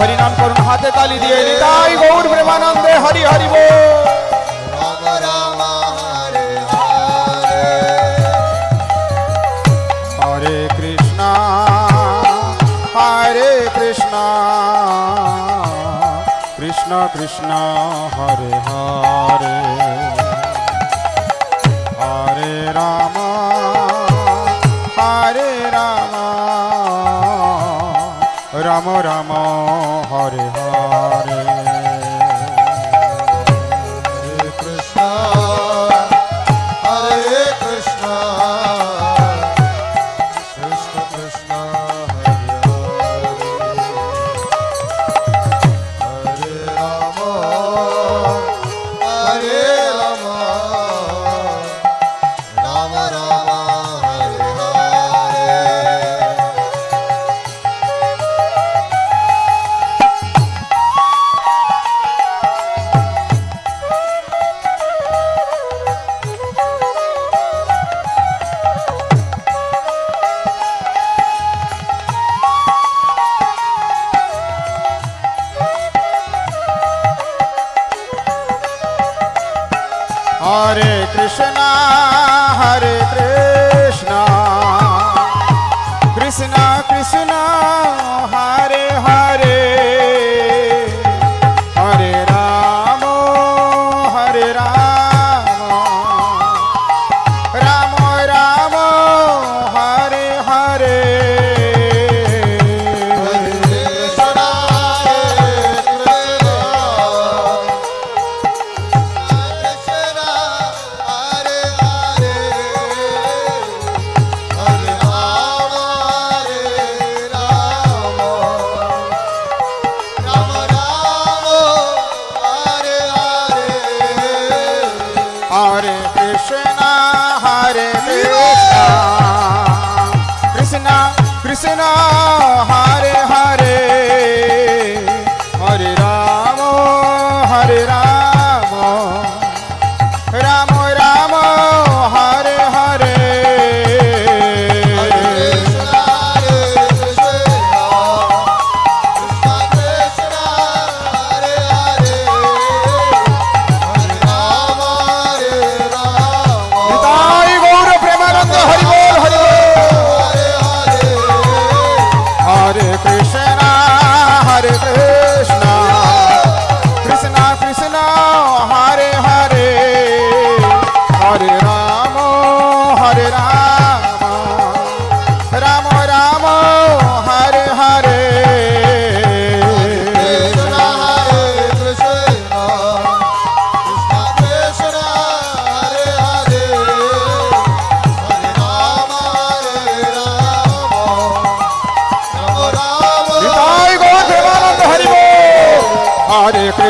हरिनाम करुण हाथे ताली दिए निताई गौर प्रेमानंदे हरि हरि वो हरे हरे। हरे कृष्णा कृष्णा हरे हरे। রাম হরে হরে।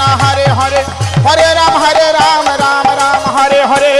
কৃষ্ণ হরে হরে হরে রাম হরে রাম রাম রাম হরে হরে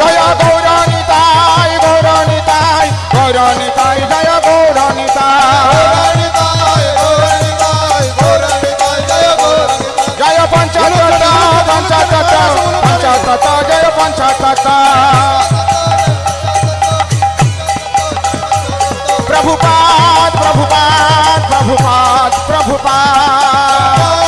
জয় গৌরাণী তাই গৌরাণী তাই গৌরাণী তাই জয় গৌরাণী তাই জয় পঞ্চাকতা পঞ্চাকতা পঞ্চাকতা জয় পঞ্চাকতা প্রভুপা Prabhupada, Prabhupada.